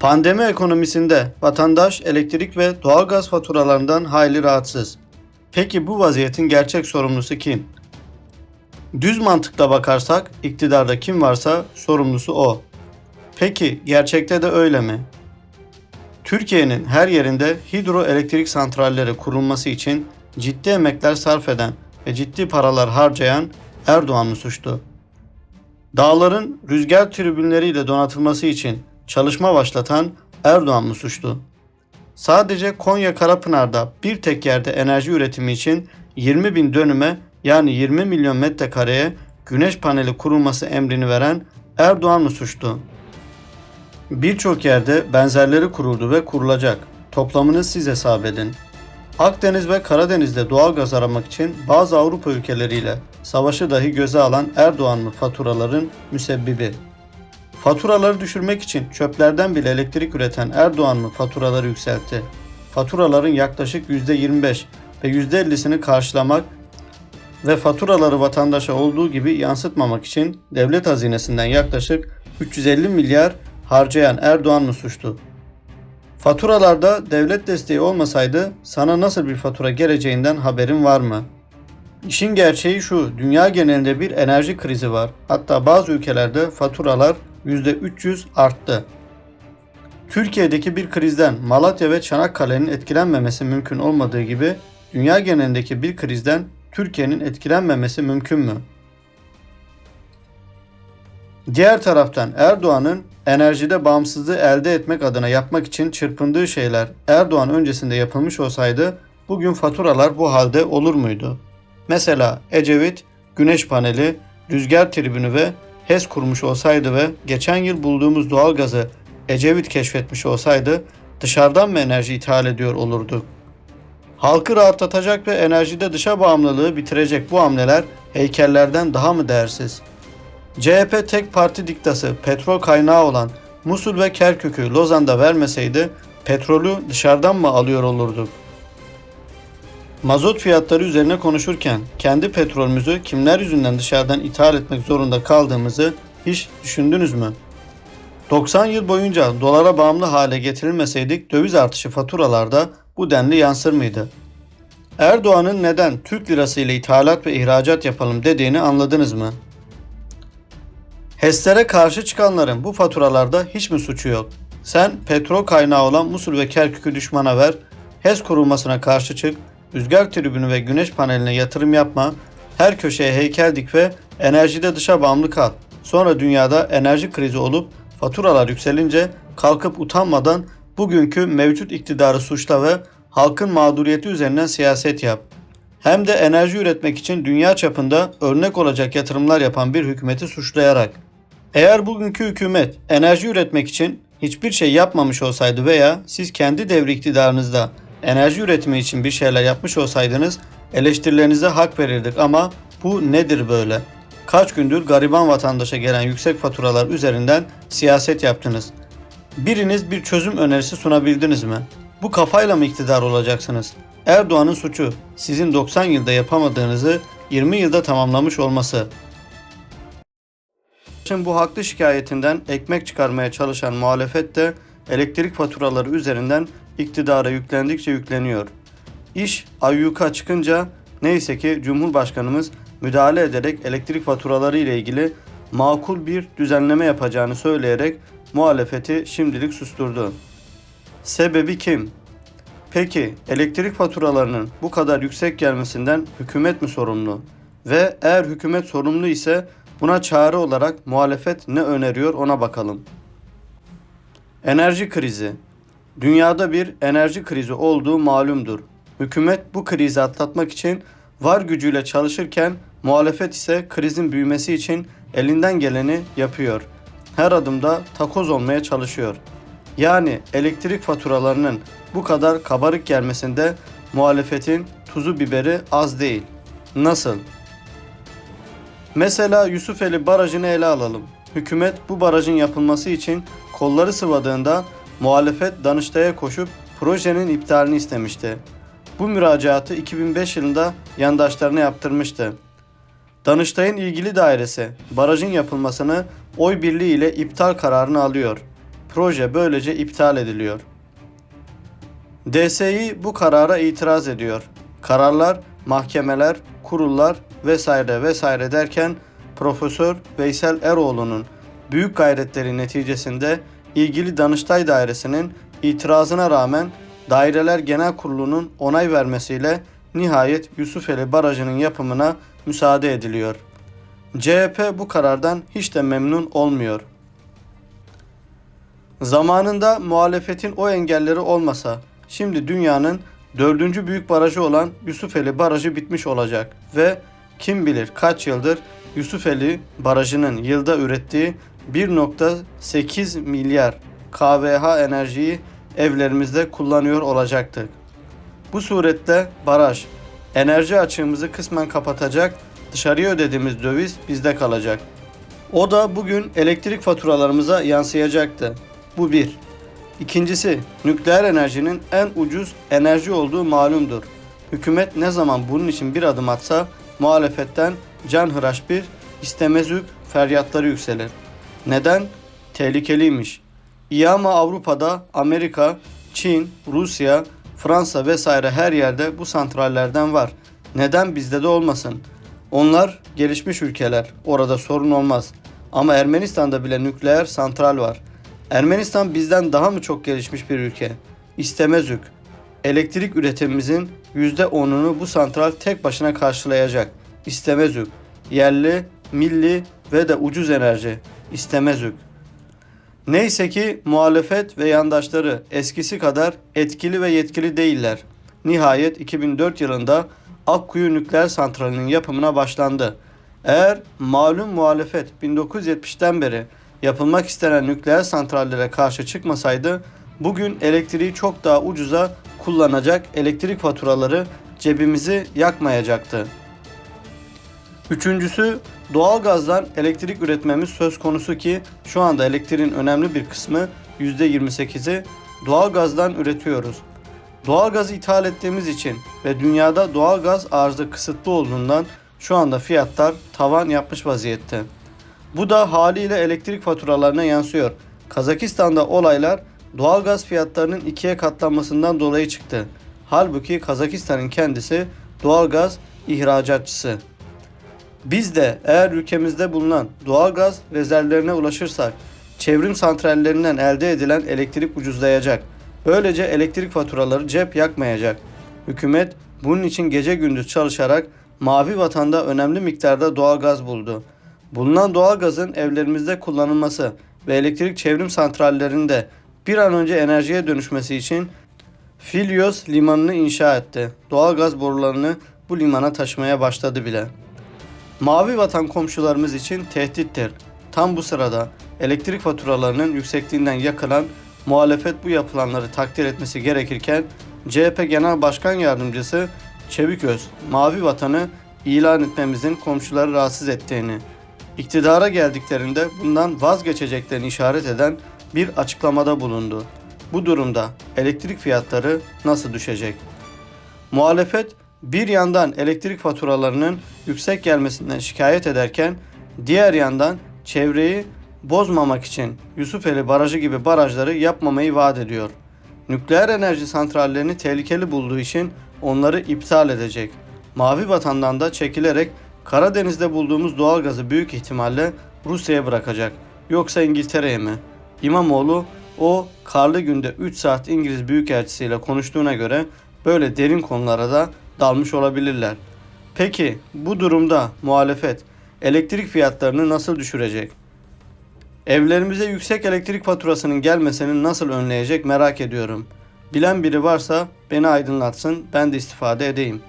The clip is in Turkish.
Pandemi ekonomisinde vatandaş elektrik ve doğalgaz faturalarından hayli rahatsız. Peki bu vaziyetin gerçek sorumlusu kim? Düz mantıkla bakarsak iktidarda kim varsa sorumlusu o. Peki gerçekte de öyle mi? Türkiye'nin her yerinde hidroelektrik santralleri kurulması için ciddi emekler sarf eden ve ciddi paralar harcayan Erdoğan mı suçlu? Dağların rüzgar tribünleriyle donatılması için çalışma başlatan Erdoğan mı suçlu? Sadece Konya Karapınar'da bir tek yerde enerji üretimi için 20 bin dönüme yani 20 milyon metrekareye güneş paneli kurulması emrini veren Erdoğan mı suçlu? Birçok yerde benzerleri kuruldu ve kurulacak. Toplamını siz hesap edin. Akdeniz ve Karadeniz'de doğal gaz aramak için bazı Avrupa ülkeleriyle savaşı dahi göze alan Erdoğan mı faturaların müsebbibi? Faturaları düşürmek için çöplerden bile elektrik üreten Erdoğan mı faturaları yükseltti? Faturaların yaklaşık %25 ve %50'sini karşılamak ve faturaları vatandaşa olduğu gibi yansıtmamak için devlet hazinesinden yaklaşık 350 milyar harcayan Erdoğan mı suçlu? Faturalarda devlet desteği olmasaydı sana nasıl bir fatura geleceğinden haberin var mı? İşin gerçeği şu, dünya genelinde bir enerji krizi var. Hatta bazı ülkelerde faturalar %300 arttı. Türkiye'deki bir krizden Malatya ve Çanakkale'nin etkilenmemesi mümkün olmadığı gibi dünya genelindeki bir krizden Türkiye'nin etkilenmemesi mümkün mü? Diğer taraftan Erdoğan'ın enerjide bağımsızlığı elde etmek adına yapmak için çırpındığı şeyler Erdoğan öncesinde yapılmış olsaydı bugün faturalar bu halde olur muydu? Mesela Ecevit güneş paneli, rüzgar tribünü ve HES kurmuş olsaydı ve geçen yıl bulduğumuz doğalgazı Ecevit keşfetmiş olsaydı dışarıdan mı enerji ithal ediyor olurduk? Halkı rahatlatacak ve enerjide dışa bağımlılığı bitirecek bu hamleler heykellerden daha mı değersiz? CHP tek parti diktası petrol kaynağı olan Musul ve Kerkük'ü Lozan'da vermeseydi petrolü dışarıdan mı alıyor olurduk? Mazot fiyatları üzerine konuşurken kendi petrolümüzü kimler yüzünden dışarıdan ithal etmek zorunda kaldığımızı hiç düşündünüz mü? 90 yıl boyunca dolara bağımlı hale getirilmeseydik döviz artışı faturalarda bu denli yansır mıydı? Erdoğan'ın neden Türk lirası ile ithalat ve ihracat yapalım dediğini anladınız mı? HES'lere karşı çıkanların bu faturalarda hiç mi suçu yok? Sen petrol kaynağı olan Musul ve Kerkük'ü düşmana ver, HES kurulmasına karşı çık, rüzgar tribünü ve güneş paneline yatırım yapma, her köşeye heykel dik ve enerjide dışa bağımlı kal. Sonra dünyada enerji krizi olup faturalar yükselince kalkıp utanmadan bugünkü mevcut iktidarı suçla ve halkın mağduriyeti üzerinden siyaset yap. Hem de enerji üretmek için dünya çapında örnek olacak yatırımlar yapan bir hükümeti suçlayarak. Eğer bugünkü hükümet enerji üretmek için hiçbir şey yapmamış olsaydı veya siz kendi devri iktidarınızda enerji üretimi için bir şeyler yapmış olsaydınız eleştirilerinize hak verirdik ama bu nedir böyle? Kaç gündür gariban vatandaşa gelen yüksek faturalar üzerinden siyaset yaptınız. Biriniz bir çözüm önerisi sunabildiniz mi? Bu kafayla mı iktidar olacaksınız? Erdoğan'ın suçu sizin 90 yılda yapamadığınızı 20 yılda tamamlamış olması. Şimdi bu haklı şikayetinden ekmek çıkarmaya çalışan muhalefet de elektrik faturaları üzerinden iktidara yüklendikçe yükleniyor. İş ayyuka çıkınca neyse ki Cumhurbaşkanımız müdahale ederek elektrik faturaları ile ilgili makul bir düzenleme yapacağını söyleyerek muhalefeti şimdilik susturdu. Sebebi kim? Peki elektrik faturalarının bu kadar yüksek gelmesinden hükümet mi sorumlu? Ve eğer hükümet sorumlu ise buna çare olarak muhalefet ne öneriyor ona bakalım. Enerji krizi. Dünyada bir enerji krizi olduğu malumdur. Hükümet bu krizi atlatmak için var gücüyle çalışırken muhalefet ise krizin büyümesi için elinden geleni yapıyor. Her adımda takoz olmaya çalışıyor. Yani elektrik faturalarının bu kadar kabarık gelmesinde muhalefetin tuzu biberi az değil. Nasıl? Mesela Yusufeli Barajı'nı ele alalım. Hükümet bu barajın yapılması için kolları sıvadığında muhalefet Danıştay'a koşup projenin iptalini istemişti. Bu müracaatı 2005 yılında yandaşlarına yaptırmıştı. Danıştay'ın ilgili dairesi barajın yapılmasını oy birliği ile iptal kararını alıyor. Proje böylece iptal ediliyor. DSİ bu karara itiraz ediyor. Kararlar, mahkemeler, kurullar vesaire vesaire derken Profesör Veysel Eroğlu'nun büyük gayretleri neticesinde ilgili Danıştay Dairesi'nin itirazına rağmen Daireler Genel Kurulu'nun onay vermesiyle nihayet Yusufeli Barajı'nın yapımına müsaade ediliyor. CHP bu karardan hiç de memnun olmuyor. Zamanında muhalefetin o engelleri olmasa şimdi dünyanın dördüncü büyük barajı olan Yusufeli Barajı bitmiş olacak ve kim bilir kaç yıldır Yusufeli Barajı'nın yılda ürettiği 1.8 milyar kWh enerjiyi evlerimizde kullanıyor olacaktık. Bu suretle baraj enerji açığımızı kısmen kapatacak, dışarıya ödediğimiz döviz bizde kalacak. O da bugün elektrik faturalarımıza yansıyacaktı. Bu bir. İkincisi, nükleer enerjinin en ucuz enerji olduğu malumdur. Hükümet ne zaman bunun için bir adım atsa muhalefetten canhıraş bir istemezük feryatları yükselir. Neden? Tehlikeliymiş. İAMA Avrupa'da Amerika, Çin, Rusya, Fransa vesaire her yerde bu santrallerden var. Neden bizde de olmasın? Onlar gelişmiş ülkeler. Orada sorun olmaz. Ama Ermenistan'da bile nükleer santral var. Ermenistan bizden daha mı çok gelişmiş bir ülke? İstemezük. Elektrik üretimimizin %10'unu bu santral tek başına karşılayacak. İstemezük. Yerli, milli ve de ucuz enerji. İstemezük. Neyse ki muhalefet ve yandaşları eskisi kadar etkili ve yetkili değiller. Nihayet 2004 yılında Akkuyu Nükleer Santrali'nin yapımına başlandı. Eğer malum muhalefet 1970'ten beri yapılmak istenen nükleer santrallere karşı çıkmasaydı bugün elektriği çok daha ucuza kullanacak elektrik faturaları cebimizi yakmayacaktı. Üçüncüsü doğalgazdan elektrik üretmemiz söz konusu ki şu anda elektriğin önemli bir kısmı %28'i doğalgazdan üretiyoruz. Doğalgazı ithal ettiğimiz için ve dünyada doğalgaz arzı kısıtlı olduğundan şu anda fiyatlar tavan yapmış vaziyette. Bu da haliyle elektrik faturalarına yansıyor. Kazakistan'da olaylar doğalgaz fiyatlarının ikiye katlanmasından dolayı çıktı. Halbuki Kazakistan'ın kendisi doğalgaz ihracatçısı. Biz de eğer ülkemizde bulunan doğalgaz rezervlerine ulaşırsak çevrim santrallerinden elde edilen elektrik ucuzlayacak. Böylece elektrik faturaları cep yakmayacak. Hükümet bunun için gece gündüz çalışarak mavi vatanda önemli miktarda doğalgaz buldu. Bulunan doğalgazın evlerimizde kullanılması ve elektrik çevrim santrallerinde bir an önce enerjiye dönüşmesi için Filyos limanını inşa etti. Doğalgaz borularını bu limana taşımaya başladı bile. Mavi vatan komşularımız için tehdittir. Tam bu sırada elektrik faturalarının yüksekliğinden yakılan muhalefet bu yapılanları takdir etmesi gerekirken CHP Genel Başkan Yardımcısı Çeviköz mavi vatanı ilan etmemizin komşuları rahatsız ettiğini, iktidara geldiklerinde bundan vazgeçeceklerini işaret eden bir açıklamada bulundu. Bu durumda elektrik fiyatları nasıl düşecek? Muhalefet bir yandan elektrik faturalarının yüksek gelmesinden şikayet ederken diğer yandan çevreyi bozmamak için Yusufeli Barajı gibi barajları yapmamayı vaat ediyor. Nükleer enerji santrallerini tehlikeli bulduğu için onları iptal edecek. Mavi vatandan da çekilerek Karadeniz'de bulduğumuz doğalgazı büyük ihtimalle Rusya'ya bırakacak. Yoksa İngiltere'ye mi? İmamoğlu o karlı günde 3 saat İngiliz Büyükelçisiyle konuştuğuna göre böyle derin konulara da dalmış olabilirler. Peki bu durumda muhalefet elektrik fiyatlarını nasıl düşürecek? Evlerimize yüksek elektrik faturasının gelmesini nasıl önleyecek merak ediyorum. Bilen biri varsa beni aydınlatsın ben de istifade edeyim.